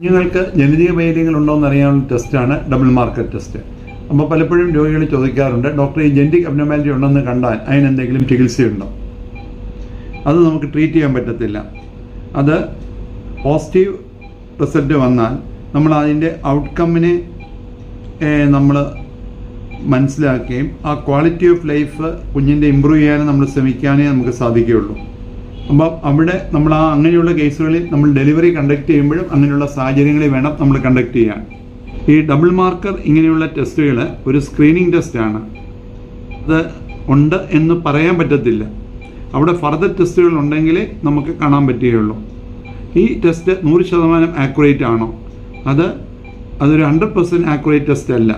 കുഞ്ഞുങ്ങൾക്ക് ജനിതക വൈകല്യങ്ങൾ ഉണ്ടോ എന്ന് അറിയാനുള്ള ടെസ്റ്റാണ് ഡബിൾ മാർക്കർ ടെസ്റ്റ്. അപ്പോൾ പലപ്പോഴും രോഗികൾ ചോദിക്കാറുണ്ട് ഡോക്ടർ ഈ ജെന്റിക് അബ്നോമാലിറ്റി ഉണ്ടെന്ന് കണ്ടാൽ അതിനെന്തെങ്കിലും ചികിത്സയുണ്ടോ? അത് നമുക്ക് ട്രീറ്റ് ചെയ്യാൻ പറ്റത്തില്ല. അത് പോസിറ്റീവ് റിസൾട്ട് വന്നാൽ നമ്മൾ അതിന്റെ ഔട്ട്കമ്മിനെ നമ്മൾ മനസ്സിലാക്കുകയും ആ ക്വാളിറ്റി ഓഫ് ലൈഫ് കുഞ്ഞിന്റെ ഇമ്പ്രൂവ് ചെയ്യാനും നമ്മൾ ശ്രമിക്കാനേ നമുക്ക് സാധിക്കുകയുള്ളൂ. അപ്പം അവിടെ നമ്മൾ ആ അങ്ങനെയുള്ള കേസുകളിൽ നമ്മൾ ഡെലിവറി കണ്ടക്ട് ചെയ്യുമ്പോഴും അങ്ങനെയുള്ള സാഹചര്യങ്ങളിൽ വേണം നമ്മൾ കണ്ടക്ട് ചെയ്യാൻ. ഈ ഡബിൾ മാർക്കർ ഇങ്ങനെയുള്ള ടെസ്റ്റുകൾ ഒരു സ്ക്രീനിങ് ടെസ്റ്റാണ്. അത് ഉണ്ട് എന്ന് പറയാൻ പറ്റത്തില്ല. അവിടെ ഫർദർ ടെസ്റ്റുകൾ ഉണ്ടെങ്കിലേ നമുക്ക് കാണാൻ പറ്റുകയുള്ളൂ. ഈ ടെസ്റ്റ് നൂറ് ശതമാനം ആക്യുറേറ്റ് ആണോ? അത് അതൊരു ഹൺഡ്രഡ് പെർസെന്റ് ആക്യുറേറ്റ് ടെസ്റ്റ് അല്ല.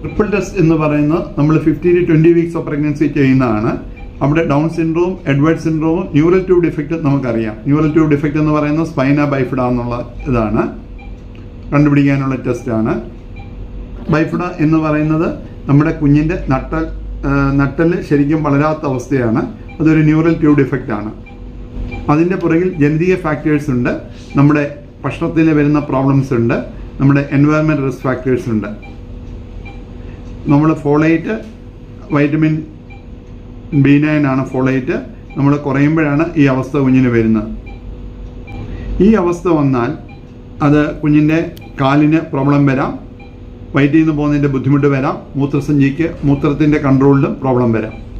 ട്രിപ്പിൾ ടെസ്റ്റ് എന്ന് പറയുന്നത് നമ്മൾ fifteen to twenty weeks of pregnancy ചെയ്യുന്നതാണ്. അവിടെ down syndrome Edward syndrome neural tube defect നമുക്കറിയാം. ന്യൂറൽ ട്യൂബ് ഡിഫക്റ്റ് എന്ന് പറയുന്നത് സ്പൈന ബൈഫിഡ എന്നുള്ള ഇതാണ്. കണ്ടുപിടിക്കാനുള്ള ടെസ്റ്റാണ് ബൈഫിഡ എന്ന് പറയുന്നത് നമ്മുടെ കുഞ്ഞിന്റെ നട്ടൽ നട്ടൽ ശരിക്കും വളരാത്ത അവസ്ഥയാണ്. അതൊരു ന്യൂറൽ ട്യൂബ് ഡിഫക്റ്റ് ആണ്. അതിന്റെ പുറകിൽ ജനതീയ ഫാക്ടേഴ്സ് ഉണ്ട്. നമ്മുടെ ഭക്ഷണത്തിൽ വരുന്ന പ്രോബ്ലംസ് ഉണ്ട്. നമ്മുടെ എൻവയറമെന്റ് റിസ്ക് ഫാക്ടേഴ്സ് ഉണ്ട്. നമ്മൾ ഫോളേറ്റ് വൈറ്റമിൻ ബി നയൻ ആണ് ഫോളേറ്റ് നമ്മൾ കുറയുമ്പോഴാണ് ഈ അവസ്ഥ കുഞ്ഞിന് വരുന്നത്. ഈ അവസ്ഥ വന്നാൽ അത് കുഞ്ഞിന്റെ കാലിന് പ്രോബ്ലം വരാം. വയറ്റിൽ നിന്ന് പോകുന്നതിന്റെ ബുദ്ധിമുട്ട് വരാം. മൂത്രസഞ്ചിക്ക് മൂത്രത്തിന്റെ കൺട്രോളിലും പ്രോബ്ലം വരാം.